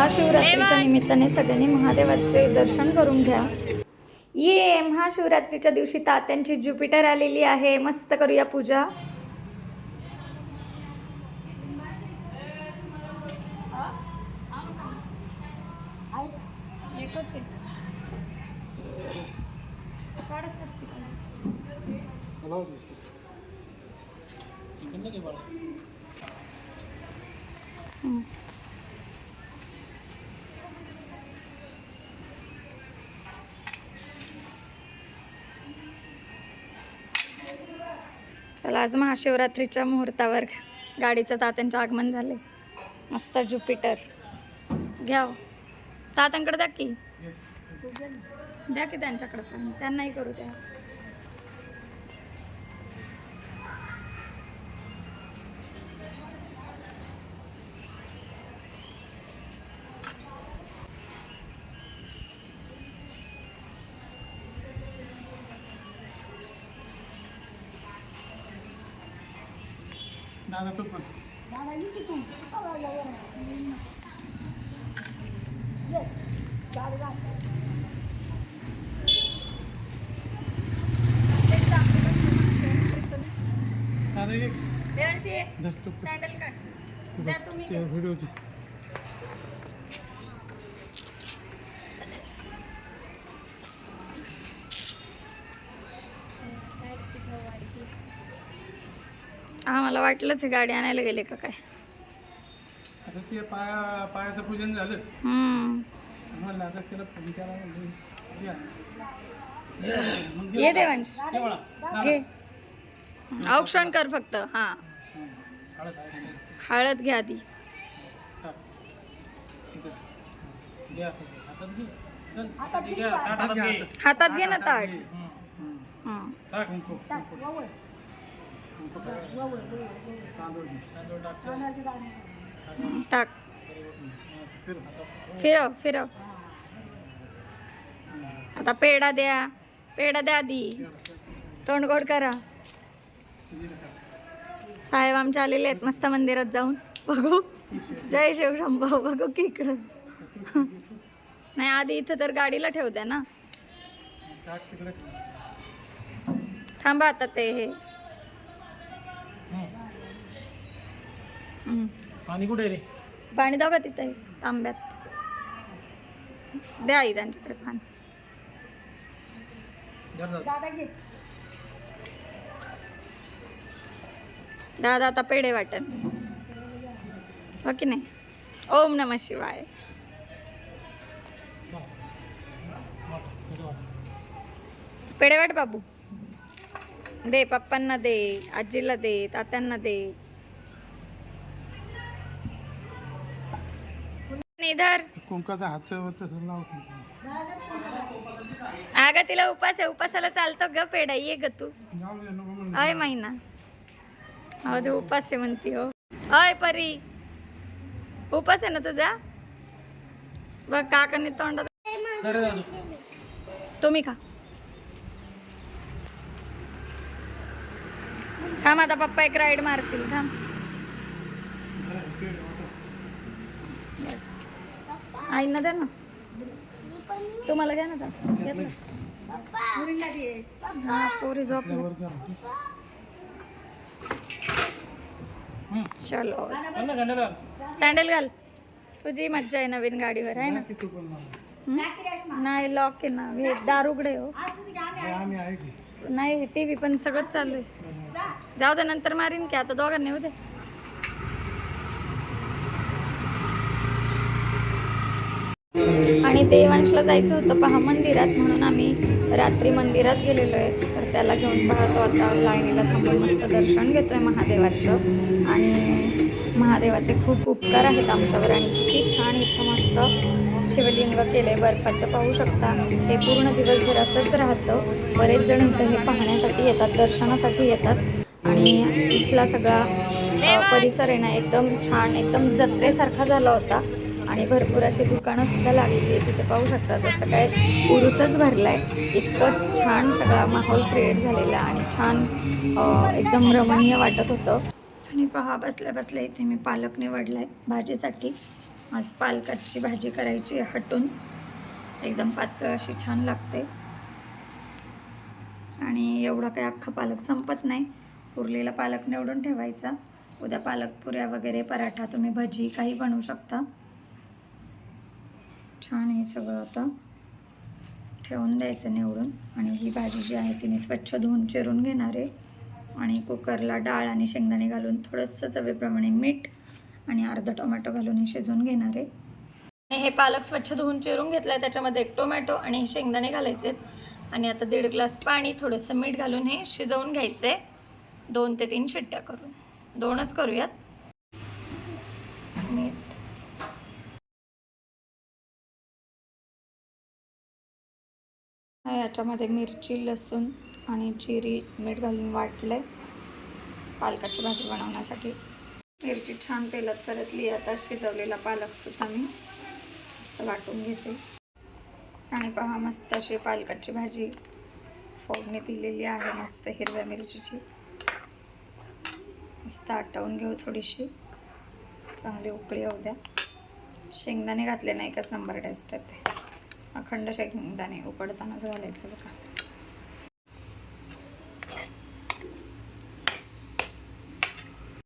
महाशिवरात्रीच्या निमित्ताने सगळ्यांनी महादेवाचे दर्शन करून घ्या. ये महाशिवरात्रीच्या दिवशी तात्यांची ज्युपिटर आलेली आहे. मस्त करूया पूजा. एकच चला आज महाशिवरात्रीच्या मुहूर्तावर गाडीचं तात्यांचं आगमन झाले मस्त ज्युपिटर. घ्या हो. तात्यांकडे द्या की? द्या की त्यांच्याकडे पण. त्यांनाही करू द्या. दादा तू पण. दादा एक देवांशी धर तू पण. सँडल काढ. तू द्या तुम्ही ते व्हिडिओ हा मला वाटलंच गाडी आणायला गेले का काय आता ते पाया पायाचं पूजन झालं हम्म म्हणलं आता त्याला फोन केला म्हणलं, या. मग ये देवांश ये बाळा. घे औक्षण कर फक्त हा हळद आहे. हळद घ्या आधी टाक. इथं. घे आता. हातात घे. चल. घे, ताटात घे हातात. हातात घे ना ताट. टाक कुंकू, कुंकू. टाक. फिरव. फिरव. आता पेढा द्या. पेढा द्या आधी. तोंड गोड करा. साहेब आमचे आलेले आहेत मस्त मंदिरात जाऊन. बघू. जय शिवशंभो बघू की इकडं. नाही आधी इथं तर गाडीला ठेवत्या ना. थांबा आता ते हे. पाणी कुठे रे? पाणी दाखवा तिथे आहे, तांब्यात. द्या आई त्यांच्याकडे पाणी. दादा. दादा आता पेढे वाटन हो की नाही? ओम नम शिवाय. पेढे वाट बाबू. दे पप्पांना दे आजीला दे तात्यांना दे. इधर। कुंकाचा हात अगं तिला उपास आहे उपासाला चालतो ग पेढा ये ग तू. अय महिना। हो ते उपास आहे म्हणती हो। अय परी। उपास आहे ना तुझा? बघ काकाने तोंडात दादू. तुम्ही खा. थांब आता पप्पा एक राईड मारतील थांब. आईना द्या ना. तुम्हाला घ्या ना आता. हा पोरी झोप चलो. सँडल घाल. तुझी मज्जा आहे नवीन गाडीवर आहे ना? नाही लॉक आहे ना. हे दार उघडे हो. नाही टी व्ही पण सगळंच चालू आहे. जाऊ दे नंतर मारीन की. आता दोघांनी उद्या आणि देवांशला जायचं होतं पहा मंदिरात म्हणून आम्ही रात्री मंदिरात गेलेलो आहे. तर त्याला घेऊन पाहतो आता लाईनीला थांबून मस्त दर्शन घेतो आहे महादेवाचं. आणि महादेवाचे खूप उपकार आहेत आमच्यावर आणि किती छान इथं मस्त शिवलिंग केले बर्फाचं पाहू शकता. हे पूर्ण दिवसभर असंच राहतं. बरेच जण इथं हे पाहण्यासाठी येतात दर्शनासाठी येतात. आणि इथला सगळा परिसर आहे ना एकदम छान एकदम जत्रेसारखा झाला होता. आणि भरपूर अशी दुकानं सुद्धा लागलेली आहे तिथे पाहू शकता जसं काय उरूसच आहे इतकं छान सगळा माहोल क्रिएट झालेला आणि छान एकदम रमणीय वाटत होतं. आणि पहा बसल्या बसल्या इथे मी पालक निवडला आहे भाजीसाठी. आज पालकाची भाजी करायची आहे हटून. एकदम पातळ अशी छान लागते. आणि एवढा काही अख्खा पालक संपत नाही. उरलेला पालक निवडून ठेवायचा. उद्या पालक पुऱ्या वगैरे पराठा तुम्ही भजी काही बनवू शकता. छान हे सगळं आता. ठेवून द्यायचं निवडून. आणि ही भाजी जी आहे ती मी स्वच्छ धुवून चिरून घेणार आहे. आणि कुकरला डाळ आणि शेंगदाणे घालून थोडंसं चवीप्रमाणे मीठ आणि अर्धा टोमॅटो घालून हे शिजवून घेणार आहे. आणि हे पालक स्वच्छ धुवून चिरून घेतलं आहे त्याच्यामध्ये एक टोमॅटो आणि हे शेंगदाणे घालायचे आहेत आणि आता दीड ग्लास पाणी थोडंसं मीठ घालून हे शिजवून घ्यायचं आहे दोन ते तीन शिट्ट्या करून. दोनच करूयात. याच्यामध्ये मिरची लसूण आणि जिरी मीठ घालून वाटलंय. पालकाची भाजी बनवण्यासाठी. मिरची छान तेलात परतली. आता शिजवलेला पालक सुद्धा मी वाटून घेते. आणि पहा मस्त अशी पालकाची भाजी. फोडणी दिलेली आहे मस्त हिरव्या मिरचीची. मस्त आटवून घेऊ थोडीशी. चांगली उकळी होऊ द्या. शेंगदाणे घातले नाही का नंबर टेस्ट येते अखंड शेंगदाणे उकडतानाच घालायचं बघा.